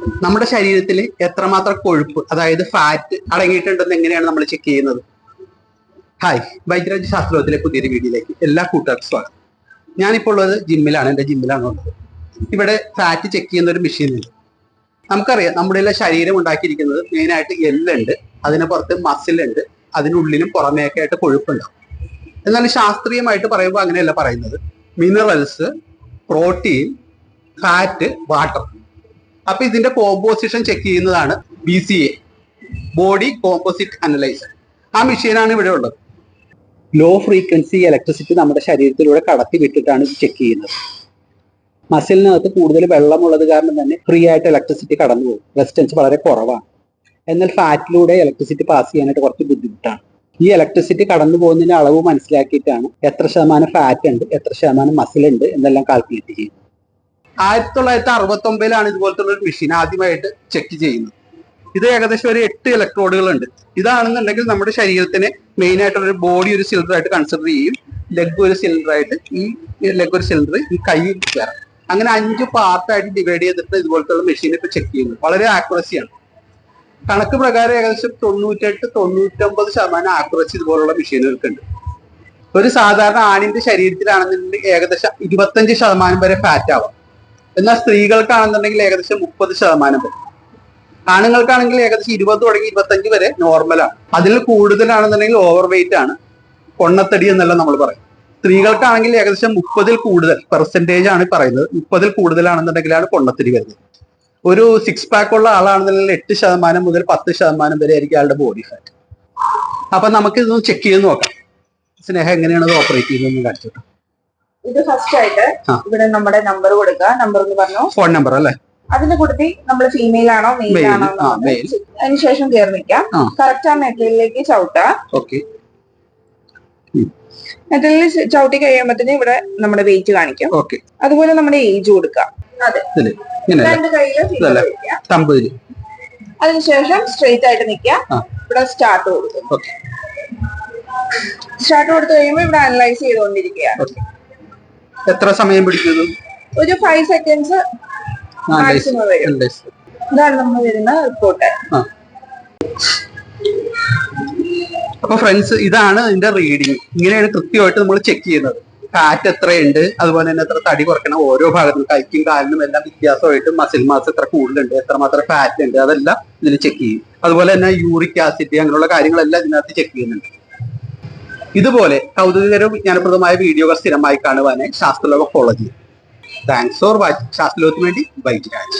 നമ്മുടെ ശരീരത്തിൽ എത്രമാത്രം കൊഴുപ്പ് അതായത് ഫാറ്റ് അടങ്ങിയിട്ടുണ്ടെന്ന് എങ്ങനെയാണ് നമ്മൾ ചെക്ക് ചെയ്യുന്നത്? ഹായ് വൈദ്യരാജ് ശാസ്ത്രത്തിലെ പുതിയൊരു വീഡിയോയിലേക്ക് എല്ലാ കൂട്ടുകാർക്കും സ്വാഗതം. ഞാനിപ്പോൾ ഉള്ളത് ജിമ്മിലാണ് എന്റെ ജിമ്മിലാണ് ഉള്ളത്. ഇവിടെ ഫാറ്റ് ചെക്ക് ചെയ്യുന്ന ഒരു മെഷീൻ ഉണ്ട് നമുക്കറിയാം നമ്മുടെ ശരീരം ഉണ്ടാക്കിയിരിക്കുന്നത് മെയിനായിട്ട് എല്ലുണ്ട് അതിന് പുറത്ത് മസിലുണ്ട് അതിനുള്ളിലും പുറമേയൊക്കെ ആയിട്ട് കൊഴുപ്പുണ്ടാവും. എന്നാൽ ശാസ്ത്രീയമായിട്ട് പറയുമ്പോൾ അങ്ങനെയല്ല പറയുന്നത്. മിനറൽസ് പ്രോട്ടീൻ ഫാറ്റ് വാട്ടർ അപ്പൊ ഇതിന്റെ കോമ്പോസിഷൻ ചെക്ക് ചെയ്യുന്നതാണ് B C A body composite analyser ആ മെഷീനാണ് ഇവിടെ ഉള്ളത്. ലോ ഫ്രീക്വൻസി ഇലക്ട്രിസിറ്റി നമ്മുടെ ശരീരത്തിലൂടെ കടത്തി വിട്ടിട്ടാണ് ചെക്ക് ചെയ്യുന്നത്. മസിലിനകത്ത് കൂടുതൽ വെള്ളമുള്ളത് കാരണം തന്നെ ഫ്രീ ആയിട്ട് ഇലക്ട്രിസിറ്റി കടന്നു പോകും. റെസിസ്റ്റൻസ് വളരെ കുറവാണ്. എന്നാൽ ഫാറ്റിലൂടെ ഇലക്ട്രിസിറ്റി പാസ് ചെയ്യാനായിട്ട് കുറച്ച് ബുദ്ധിമുട്ടാണ്. ഈ ഇലക്ട്രിസിറ്റി കടന്നു പോകുന്നതിന്റെ അളവ് മനസ്സിലാക്കിയിട്ടാണ് എത്ര ശതമാനം ഫാറ്റ് ഉണ്ട് എത്ര ശതമാനം മസിൽ ഉണ്ട് എന്നെല്ലാം കാൽക്കുലേറ്റ് ചെയ്യുന്നത്. ആയിരത്തി തൊള്ളായിരത്തി അറുപത്തി ഒമ്പതിലാണ് ഇതുപോലത്തെ ഒരു മെഷീൻ ആദ്യമായിട്ട് ചെക്ക് ചെയ്യുന്നത്. ഇത് ഏകദേശം ഒരു എട്ട് ഇലക്ട്രോഡുകൾ ഉണ്ട് ഇതാണെന്നുണ്ടെങ്കിൽ നമ്മുടെ ശരീരത്തിന് മെയിൻ ആയിട്ട് ഒരു ബോഡി ഒരു സിലിണ്ടർ ആയിട്ട് കൺസിഡർ ചെയ്യും. ലെഗ് ഒരു സിലിണ്ടർ ആയിട്ട് ഈ ലെഗ് ഒരു സിലിണ്ടർ ഈ കൈ വേറെ. അങ്ങനെ അഞ്ച് പാർട്ടായിട്ട് ഡിവൈഡ് ചെയ്തിട്ട് ഇതുപോലത്തെ മെഷീൻ ഇപ്പൊ ചെക്ക് ചെയ്യുന്നു. വളരെ ആക്യുറസിയാണ് കണക്ക് പ്രകാരം ഏകദേശം തൊണ്ണൂറ്റെട്ട് തൊണ്ണൂറ്റൊമ്പത് ശതമാനം ആക്യുറസി ഇതുപോലുള്ള മെഷീനുകൾക്കുണ്ട് ഒരു സാധാരണ ആണിന്റെ ശരീരത്തിലാണെന്നുണ്ടെങ്കിൽ ഏകദേശം ഇരുപത്തഞ്ച് ശതമാനം വരെ ഫാറ്റ് ആവാം. എന്നാൽ സ്ത്രീകൾക്കാണെന്നുണ്ടെങ്കിൽ ഏകദേശം മുപ്പത് ശതമാനം വരെ. ആണുങ്ങൾക്കാണെങ്കിൽ ഏകദേശം ഇരുപത് തുടങ്ങി ഇരുപത്തഞ്ച് വരെ നോർമലാണ് അതിൽ കൂടുതലാണെന്നുണ്ടെങ്കിൽ ഓവർ വെയിറ്റ് ആണ്. കൊണ്ണത്തടി എന്നല്ല നമ്മൾ പറയും. സ്ത്രീകൾക്കാണെങ്കിൽ ഏകദേശം മുപ്പതിൽ കൂടുതൽ പെർസെന്റേജ് ആണ് പറയുന്നത്. മുപ്പതിൽ കൂടുതലാണെന്നുണ്ടെങ്കിലാണ് പൊണ്ണത്തടി വരുന്നത്. ഒരു സിക്സ് പാക്ക് ഉള്ള ആളാണെന്നുണ്ടെങ്കിൽ എട്ട് ശതമാനം മുതൽ പത്ത് ശതമാനം വരെ ആയിരിക്കും അയാളുടെ ബോഡി ഫാറ്റ് അപ്പൊ നമുക്ക് ഇതൊന്ന് ചെക്ക് ചെയ്ത് നോക്കാം. സ്നേഹം എങ്ങനെയാണ് ഇത് ഓപ്പറേറ്റ് ചെയ്യുന്നത് കാണിച്ചു ഇത് ഫസ്റ്റ് ആയിട്ട് ഇവിടെ നമ്മുടെ നമ്പർ കൊടുക്കുക നമ്പർ എന്ന് പറഞ്ഞു. ഫോൺ നമ്പർ അല്ലേ? അതിന്റെ കൂട്ടത്തിൽ നമ്മൾ ഫീമെയിൽ ആണോ മെയിൽ. ആണോ. അതിനുശേഷം കയറി നിൽക്കാം. കറക്റ്റ് ആ. മെറ്റലിലേക്ക് ചവിട്ടുക ഓക്കെ മെറ്റലിൽ ചവിട്ടി. കഴിയുമ്പോഴത്തേന് ഇവിടെ നമ്മുടെ വെയിറ്റ് കാണിക്കും. അതുപോലെ നമ്മുടെ ഏജ് കൊടുക്കുക രണ്ട് കയ്യിൽ? വെക്കുക അതിനുശേഷം സ്ട്രെയിറ്റ് ആയിട്ട് നിൽക്കുക ഇവിടെ സ്റ്റാർട്ട് കൊടുക്കും സ്റ്റാർട്ട് കൊടുത്തു കഴിയുമ്പോൾ ഇവിടെ അനലൈസ് ചെയ്തുകൊണ്ടിരിക്കുകയാണ് ഓക്കെ എത്ര സമയം പിടിക്കും ഒരു five seconds ah, days. Maximum വരും. ഇതാണ് നമ്മൾ വരുന്ന റിപ്പോർട്ട്. അപ്പൊ ഫ്രണ്ട്സ് ഇതാണ് ഇതിന്റെ റീഡിങ് ഇങ്ങനെയാണ് കൃത്യമായിട്ട് നമ്മൾ ചെക്ക് ചെയ്യുന്നത്. കാറ്റ് എത്രയുണ്ട് അതുപോലെ തന്നെ എത്ര തടി കുറയ്ക്കണം ഓരോ ഭാഗത്തും കൈക്കും കാലിനും എല്ലാം വ്യത്യാസമായിട്ട് മസിൽ മാസ് എത്ര കൂടുതലുണ്ട് എത്രമാത്രം ഫാറ്റ് ഉണ്ട് അതെല്ലാം ഇതിൽ ചെക്ക് ചെയ്യും. അതുപോലെ തന്നെ യൂറിക് ആസിഡ് അങ്ങനെയുള്ള കാര്യങ്ങളെല്ലാം ഇതിനകത്ത് ചെക്ക് ചെയ്യുന്നുണ്ട്. ഇതുപോലെ കൗതുകകരവും വിജ്ഞാനപ്രദമായ വീഡിയോകൾ സ്ഥിരമായി കാണുവാനായി ശാസ്ത്രലോക ഫോളോ ചെയ്യും താങ്ക്സ് ഫോർ വാച്ച് ശാസ്ത്രലോകത്തിന് വേണ്ടി വൈറ്റ് രാജ്